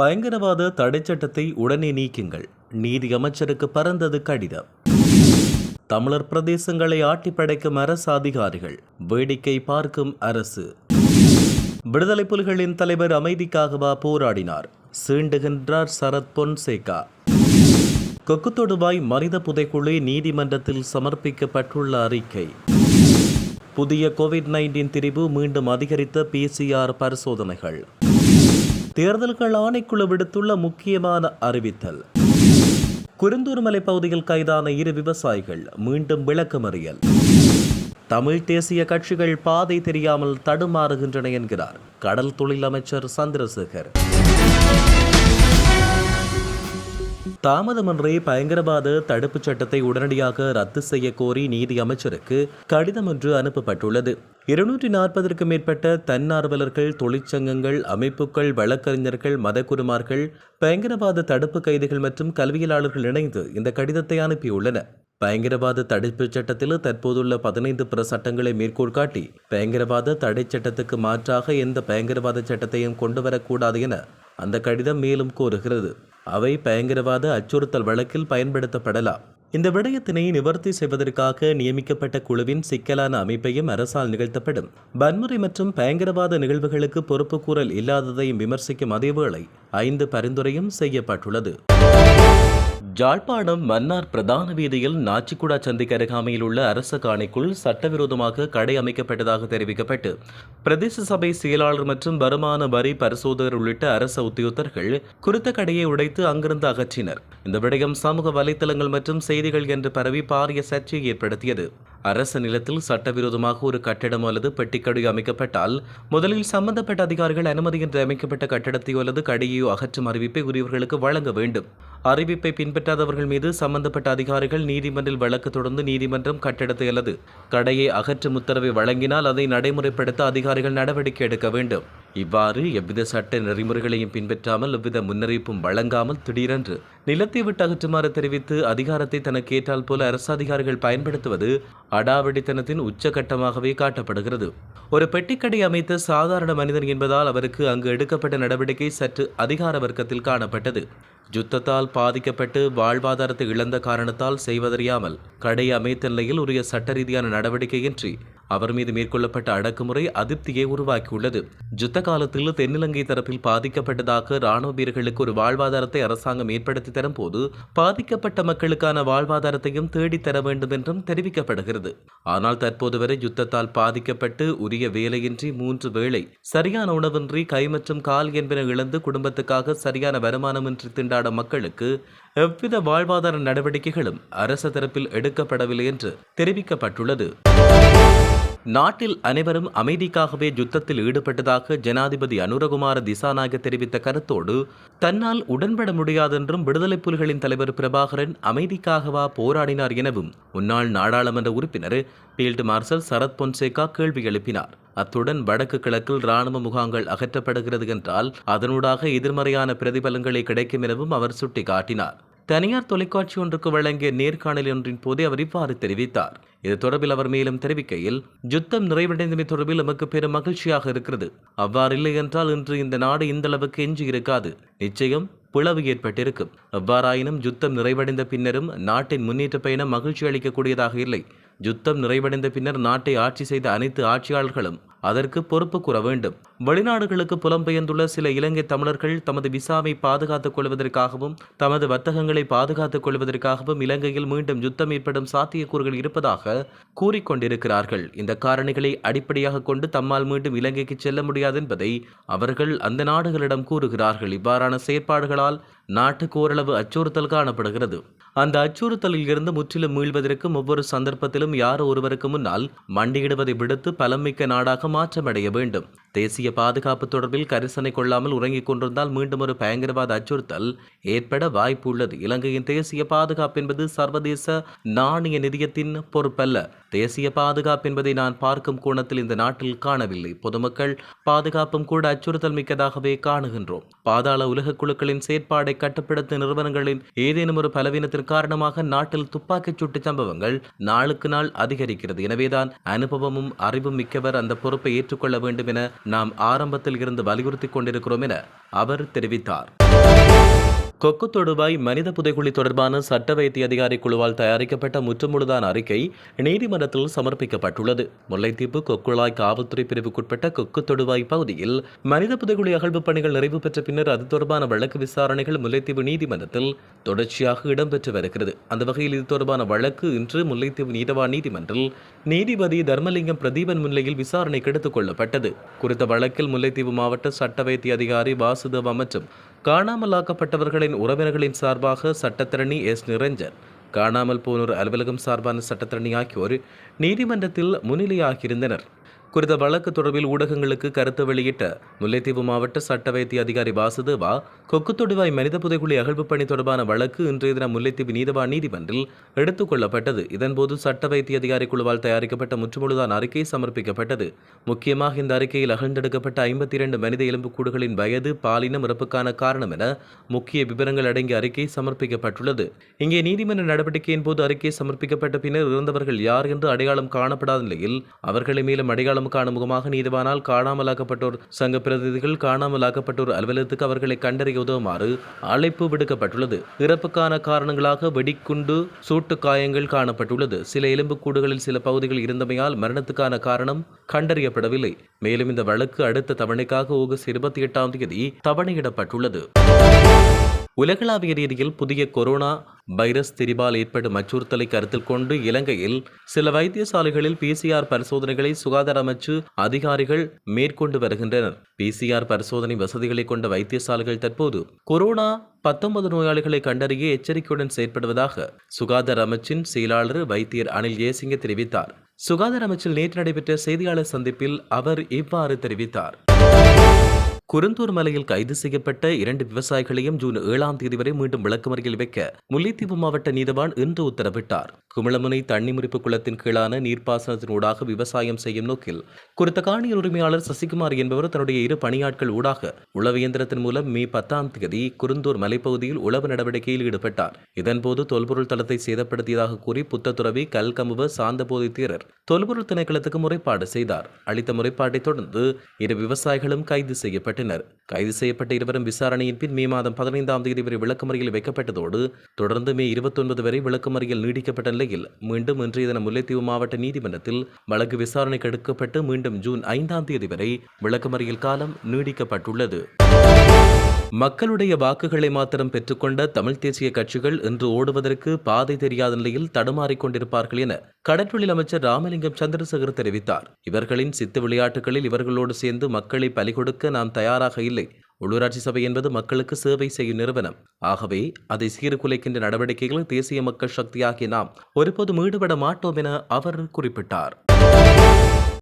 பயங்கரவாத தடை சட்டத்தை உடனே நீக்குங்கள். நீதி அமைச்சருக்கு பறந்தது கடிதம். தமிழர் பிரதேசங்களை ஆட்டி படைக்கும் அரசு அதிகாரிகள் வேடிக்கை பார்க்கும் அரசு. விடுதலை புலிகளின் தலைவர் அமைதிக்காகவா போராடினார்? சீண்டுகின்றார் சரத் பொன்சேகா. கொக்குத்தொடுவாய் மனித புதைக்குழி நீதிமன்றத்தில் சமர்ப்பிக்கப்பட்டுள்ள அறிக்கை. புதிய கோவிட் நைன்டீன் திரிவு மீண்டும் அதிகரித்த பிசிஆர் பரிசோதனைகள். தேர்தல்கள் ஆணைக்குழு விடுத்துள்ள முக்கியமான அறிவித்தல். குருந்தூர் மலை பகுதியில் கைதான இரு விவசாயிகள் மீண்டும் விளக்கமறியல். தமிழ் தேசிய கட்சிகள் பாதை தெரியாமல் தடுமாறுகின்றன என்கிறார் கடல் தொழில் அமைச்சர் சந்திரசேகர். தாமதமின்றி பயங்கரவாத தடுப்புச் சட்டத்தை உடனடியாக ரத்து செய்ய கோரி நீதி அமைச்சருக்கு கடிதம் ஒன்று அனுப்பப்பட்டுள்ளது. இருநூற்றி நாற்பதற்கும் மேற்பட்ட தன்னார்வலர்கள் தொழிற்சங்கங்கள் அமைப்புகள் வழக்கறிஞர்கள் மதகுருமார்கள் பயங்கரவாத தடுப்பு கைதிகள் மற்றும் கல்வியலாளர்கள் இணைந்து இந்த கடிதத்தை அனுப்பியுள்ளனர் பயங்கரவாத தடுப்புச் சட்டத்தில் தற்போதுள்ள பதினைந்து பிற சட்டங்களை மேற்கோள் காட்டி பயங்கரவாத தடை சட்டத்துக்கு மாற்றாக எந்த பயங்கரவாத சட்டத்தையும் கொண்டு வரக்கூடாது என அந்த கடிதம் மேலும் கோருகிறது. அவை பயங்கரவாத அச்சுறுத்தல் வழக்கில் பயன்படுத்தப்படலாம். இந்த விடயத்தினை நிவர்த்தி செய்வதற்காக நியமிக்கப்பட்ட குழுவின் சிக்கலான அமைப்பையும் அரசால் நிகழ்த்தப்படும். வன்முறை மற்றும் பயங்கரவாத நிகழ்வுகளுக்கு பொறுப்புக்கூறல் இல்லாததையும் விமர்சிக்கும் அதேவேளை ஐந்து பரிந்துரையும் செய்யப்பட்டுள்ளது. ஜாழ்ப்பாணம் மன்னார் பிரதான வீதியில் நாச்சிக்குடா சந்திக்கு அருகாமையில் உள்ள அரச காணிக்குள் சட்டவிரோதமாக கடை அமைக்கப்பட்டதாக தெரிவிக்கப்பட்டு பிரதேச சபை செயலாளர் மற்றும் வருமான வரி பரிசோதகர் உள்ளிட்ட அரச உத்தியோகத்தர்கள் குறித்த கடையை உடைத்து அங்கிருந்து அகற்றினர். இந்த விடயம் சமூக வலைத்தளங்கள் மற்றும் செய்திகள் என்று பரவி பாரிய சர்ச்சையை ஏற்படுத்தியது. அரசு நிலத்தில் சட்டவிரோதமாக ஒரு கட்டிடம் அல்லது பெட்டிக்கடை அமைக்கப்பட்டால் முதலில் சம்பந்தப்பட்ட அதிகாரிகள் அனுமதியின்றி அமைக்கப்பட்ட கட்டடத்தையோ அல்லது கடையையோ அகற்றும் அறிவிப்பை உரியவர்களுக்கு வழங்க வேண்டும். அறிவிப்பை பின்பற்றாதவர்கள் மீது சம்பந்தப்பட்ட அதிகாரிகள் நீதிமன்றில் வழக்கு தொடர்ந்து நீதிமன்றம் கட்டிடத்தை அல்லது கடையை அகற்றும் உத்தரவை வழங்கினால் அதை நடைமுறைப்படுத்த அதிகாரிகள் நடவடிக்கை எடுக்க வேண்டும். இவ்வாறு எவ்வித சட்ட நெறிமுறைகளையும் பின்பற்றாமல் எவ்வித முன்னறிவிப்பும் வழங்காமல் திடீரென்று நிலத்தை விட்டு அகற்றுமாறு தெரிவித்து அதிகாரத்தை தனக்கு ஏற்றால் போல அரசு அதிகாரிகள் பயன்படுத்துவது அடாவடித்தனத்தின் உச்சகட்டமாகவே காட்டப்படுகிறது. ஒரு பெட்டிக்கடை அமைத்த சாதாரண மனிதன் என்பதால் அவருக்கு அங்கு எடுக்கப்பட்ட நடவடிக்கை சற்று அதிகார வர்க்கத்தில் காணப்பட்டது. யுத்தத்தால் பாதிக்கப்பட்டு வாழ்வாதாரத்தை இழந்த காரணத்தால் செய்வதறியாமல் கடை அமைத்த நிலையில் உரிய சட்ட ரீதியான நடவடிக்கையின்றி அவர் மீது மேற்கொள்ளப்பட்ட அடக்குமுறை அதிருப்தியை உருவாக்கியுள்ளது. யுத்த காலத்தில் தென்னிலங்கை தரப்பில் பாதிக்கப்பட்டதாக ராணுவ வீரர்களுக்கு ஒரு வாழ்வாதாரத்தை அரசாங்கம் ஏற்படுத்தி தரும் போது பாதிக்கப்பட்ட மக்களுக்கான வாழ்வாதாரத்தையும் தேடித்தர வேண்டும் என்றும் தெரிவிக்கப்படுகிறது. ஆனால் தற்போது வரை யுத்தத்தால் பாதிக்கப்பட்டு உரிய வேலையின்றி மூன்று வேளை சரியான உணவின்றி கை மற்றும் கால் என்பன இழந்து குடும்பத்துக்காக சரியான வருமானமின்றி திண்டாடும் மக்களுக்கு எவ்வித வாழ்வாதார நடவடிக்கைகளும் அரசு தரப்பில் எடுக்கப்படவில்லை என்று தெரிவிக்கப்பட்டுள்ளது. நாட்டில் அனைவரும் அமைதிக்காகவே யுத்தத்தில் ஈடுபட்டதாக ஜனாதிபதி அனுரகுமார திசாநாயக தெரிவித்த கருத்தோடு தன்னால் உடன்பட முடியாதென்றும் விடுதலை புலிகளின் தலைவர் பிரபாகரன் அமைதிக்காகவா போராடினார் எனவும் முன்னாள் நாடாளுமன்ற உறுப்பினர் பீல்டு மார்ஷல் சரத் பொன்சேகா கேள்வி எழுப்பினார். அத்துடன் வடக்கு கிழக்கில் ராணுவ முகாங்கள் அகற்றப்படுகிறது என்றால் அதனூடாக எதிர்மறையான பிரதிபலங்களை கிடைக்கும் எனவும் அவர் சுட்டிக்காட்டினார். தனியார் தொலைக்காட்சி ஒன்றுக்கு வழங்கிய நேர்காணல் ஒன்றின் போதே அவர் இவ்வாறு தெரிவித்தார். இது தொடர்பில் அவர் மேலும் தெரிவிக்கையில் யுத்தம் நிறைவடைந்தமை தொடர்பில் நமக்கு பெரும் மகிழ்ச்சியாக இருக்கிறது. அவ்வாறு இல்லை என்றால் இன்று இந்த நாடு இந்த அளவுக்கு எஞ்சி இருக்காது. நிச்சயம் பிளவு ஏற்பட்டிருக்கும். எவ்வாறாயினும் யுத்தம் நிறைவடைந்த பின்னரும் நாட்டின் முன்னேற்ற பயணம் மகிழ்ச்சி அளிக்கக்கூடியதாக இல்லை. யுத்தம் நிறைவடைந்த பின்னர் நாட்டை ஆட்சி செய்த அனைத்து ஆட்சியாளர்களும் அதற்கு பொறுப்பு கூற வேண்டும். வெளிநாடுகளுக்கு புலம்பெயர்ந்துள்ள சில இலங்கை தமிழர்கள் தமது விசாவை பாதுகாத்துக் கொள்வதற்காகவும் தமது வர்த்தகங்களை பாதுகாத்துக் கொள்வதற்காகவும் இலங்கையில் மீண்டும் யுத்தம் ஏற்படும் சாத்தியக்கூறுகள் இருப்பதாக கூறிக்கொண்டிருக்கிறார்கள் இந்த காரணிகளை அடிப்படையாக கொண்டு தம்மால் மீண்டும் இலங்கைக்கு செல்ல முடியாது என்பதை அவர்கள் அந்த நாடுகளிடம் கூறுகிறார்கள். இவ்வாறான செயற்பாடுகளால் நாட்டுக்கு ஓரளவு அச்சுறுத்தல் காணப்படுகிறது. அந்த அச்சுறுத்தலில் இருந்து முற்றிலும் மீள்வதற்கும் ஒவ்வொரு சந்தர்ப்பத்திலும் யார் ஒருவருக்கு முன்னால் மண்டியிடுவதை விடுத்து பலமிக்க நாடாக மாற்றமடைய வேண்டும். தேசிய பாதுகாப்பு தொடர்பில் கரிசனை கொள்ளாமல் உறங்கிக் கொண்டிருந்தால் மீண்டும் ஒரு பயங்கரவாத அச்சுறுத்தல் ஏற்பட வாய்ப்பு உள்ளது இலங்கையின் தேசிய பாதுகாப்பு என்பது சர்வதேச நாணய நிதியத்தின் பொறுப்பல்ல. தேசிய பாதுகாப்பு என்பதை நான் பார்க்கும் கோணத்தில் இந்த நாட்டில் காணவில்லை. பொதுமக்கள் பாதுகாப்பும் கூட அச்சுறுத்தல் மிக்கதாகவே காணுகின்றோம். பாதாள உலக குழுக்களின் செயற்பாடை கட்டுப்படுத்தும் நிறுவனங்களின் ஏதேனும் ஒரு பலவீனத்தின் காரணமாக நாட்டில் துப்பாக்கிச் சூட்டு சம்பவங்கள் நாளுக்கு நாள் அதிகரிக்கிறது. எனவேதான் அனுபவமும் அறிவும் மிக்கவர் அந்த பொறுப்பை ஏற்றுக்கொள்ள வேண்டும் என நாம் ஆரம்பத்தில் இருந்து வலியுறுத்திக் கொண்டிருக்கிறோம் என அவர் தெரிவித்தார். கொக்கு தொடுவாய் மனித புதைகுழி தொடர்பான சட்ட வைத்திய அதிகாரி குழுவால் தயாரிக்கப்பட்ட முற்றுமுழுதான அறிக்கை நீதிமன்றத்தில் சமர்ப்பிக்கப்பட்டுள்ளது. முல்லைத்தீவு கொக்குழாய் காவல்துறை பிரிவுக்குட்பட்ட கொக்கு தொடுவாய் பகுதியில் மனித புதைகுழி அகழ்வு பணிகள் நிறைவு பெற்ற பின்னர் அது தொடர்பான வழக்கு விசாரணைகள் முல்லைத்தீவு நீதிமன்றத்தில் தொடர்ச்சியாக இடம்பெற்று வருகிறது. அந்த வகையில் இது தொடர்பான வழக்கு இன்று முல்லைத்தீவு நீதவா நீதிமன்றில் நீதிபதி தர்மலிங்கம் பிரதீபன் முன்னிலையில் விசாரணைக்கு எடுத்துக் கொள்ளப்பட்டது. குறித்த வழக்கில் முல்லைத்தீவு மாவட்ட சட்ட வைத்திய அதிகாரி வாசுதேவா மற்றும் காணாமலாக்கப்பட்டவர்களின் உறவினர்களின் சார்பாக சட்டத்தரணி எஸ். நிரஞ்சன் காணாமல் போனோர் அலுவலகம் சார்பான சட்டத்தரணி ஆகியோர் நீதிமன்றத்தில் முன்னிலையாகியிருந்தனர். குறித்த வழக்கு தொடர்பில் ஊடகங்களுக்கு கருத்து வெளியிட்ட முல்லைத்தீவு மாவட்ட சட்ட வைத்திய அதிகாரி வாசுதேவா கொக்கு மனித புதைகுழி அகழ்வு பணி தொடர்பான வழக்கு இன்றைய தினம் முல்லைத்தீவு நீதவான் நீதிமன்றில் எடுத்துக் கொள்ளப்பட்டது. இதன்போது சட்ட வைத்திய அதிகாரி குழுவால் தயாரிக்கப்பட்ட முற்றுமுழுதான அறிக்கை சமர்ப்பிக்கப்பட்டது. முக்கியமாக இந்த அறிக்கையில் அகழ்ந்தெடுக்கப்பட்ட ஐம்பத்தி இரண்டு மனித எலும்புக்கூடுகளின் வயது பாலினம் இறப்புக்கான காரணம் என முக்கிய விவரங்கள் அடங்கிய அறிக்கை சமர்ப்பிக்கப்பட்டுள்ளது. இங்கே நீதிமன்ற நடவடிக்கையின் போது அறிக்கை சமர்ப்பிக்கப்பட்ட பின்னர் இறந்தவர்கள் யார் என்று அடையாளம் காணப்படாத நிலையில் அவர்களை மேலும் அடையாளம் காணும் முகமாக நீதிவானால் காணாமலாக்கப்பட்டோர் சங்க பிரதிநிதிகள் காணாமலாக்கப்பட்டோர் அலுவலகத்துக்கு அவர்களை கண்டறிய உதவுமாறு அழைப்பு விடுக்கப்பட்டுள்ளது. இறப்புக்கான காரணங்களாக வெடிக்குண்டு சூட்டு காயங்கள் காணப்பட்டுள்ளது. சில எலும்புக்கூடுகளில் சில பகுதிகள் இருந்தமையால் மரணத்துக்கான காரணம் கண்டறியப்படவில்லை. மேலும் இந்த வழக்கு அடுத்த தவணைக்காக ஆகஸ்ட் இருபத்தி எட்டாம் தேதி தவணையிடப்பட்டுள்ளது. உலகளாவிய ரீதியில் புதிய கொரோனா வைரஸ் திரிபால் ஏற்படும் அச்சுறுத்தலை கருத்தில் கொண்டு இலங்கையில் சில வைத்தியசாலைகளில் பிசிஆர் பரிசோதனைகளை சுகாதார அமைச்சு அதிகாரிகள் மேற்கொண்டு வருகின்றனர். பிசிஆர் பரிசோதனை வசதிகளை கொண்ட வைத்தியசாலைகள் தற்போது கொரோனா பத்தொன்பது நோயாளிகளை கண்டறிய எச்சரிக்கையுடன் செயற்படுவதாக சுகாதார அமைச்சின் செயலாளர் வைத்தியர் அனில் ஏசிங்க தெரிவித்தார். சுகாதார அமைச்சில் நேற்று நடைபெற்ற செய்தியாளர் சந்திப்பில் அவர் இவ்வாறு தெரிவித்தார். குருந்தூர் மலையில் கைது செய்யப்பட்ட இரண்டு விவசாயிகளையும் ஜூன் ஏழாம் தேதி வரை மீண்டும் விளக்குமறியில் வைக்க முல்லைத்தீவு மாவட்ட நீதவான் இன்று உத்தரவிட்டார். குமிளமுனை தண்ணி முறிப்பு குளத்தின் கீழான நீர்ப்பாசனத்தினூடாக விவசாயம் செய்யும் நோக்கில் குறித்த காணியின் உரிமையாளர் சசிகுமார் என்பவர் தன்னுடைய இரு பணியாட்கள் ஊடாக உளவு இயந்திரத்தின் மூலம் மே பத்தாம் தேதி குருந்தூர் மலைப்பகுதியில் உளவு நடவடிக்கையில் ஈடுபட்டார். இதன்போது தொல்பொருள் தளத்தை சேதப்படுத்தியதாக கூறி புத்தத்துறவி கல்கமுவ சாந்தபோதை தீரர் தொல்பொருள் திணைக்களத்துக்கு முறைப்பாடு செய்தார். அளித்த முறைப்பாட்டை தொடர்ந்து இரு விவசாயிகளும் கைது செய்யப்பட்டனர். கைது செய்யப்பட்ட இருவரும் விசாரணையின் பின் மே மாதம் பதினைந்தாம் தேதி வரை விளக்கமறியில் வைக்கப்பட்டதோடு தொடர்ந்து மே இருபத்தொன்பது வரை விளக்கமறியில் நீடிக்கப்பட்ட நிலையில் மீண்டும் இன்றைய தினம் முல்லைத்தீவு மாவட்ட நீதிமன்றத்தில் வழக்கு விசாரணைக்கு எடுக்கப்பட்டு மீண்டும் ஜூன் ஐந்தாம் தேதி வரை விளக்கமறியல் காலம் நீடிக்கப்பட்டுள்ளது. மக்களுடைய வாக்குகளை மாத்திரம் பெற்றுக்கொண்ட தமிழ் தேசிய கட்சிகள் இன்று ஓடுவதற்கு பாதை தெரியாத நிலையில் தடுமாறிக் கொண்டிருப்பார்கள் என கடற்றொழில் அமைச்சர் ராமலிங்கம் சந்திரசேகர் தெரிவித்தார். இவர்களின் சித்து விளையாட்டுகளில் இவர்களோடு சேர்ந்து மக்களை பலிகொடுக்க நாம் தயாராக இல்லை. உள்ளூராட்சி சபை என்பது மக்களுக்கு சேவை செய்யும் நிறுவனம். ஆகவே அதை சீர்குலைக்கின்ற நடவடிக்கைகளில் தேசிய மக்கள் சக்தியாகிய நாம் ஒருபோதும் ஈடுபட மாட்டோம் என அவர் குறிப்பிட்டார்.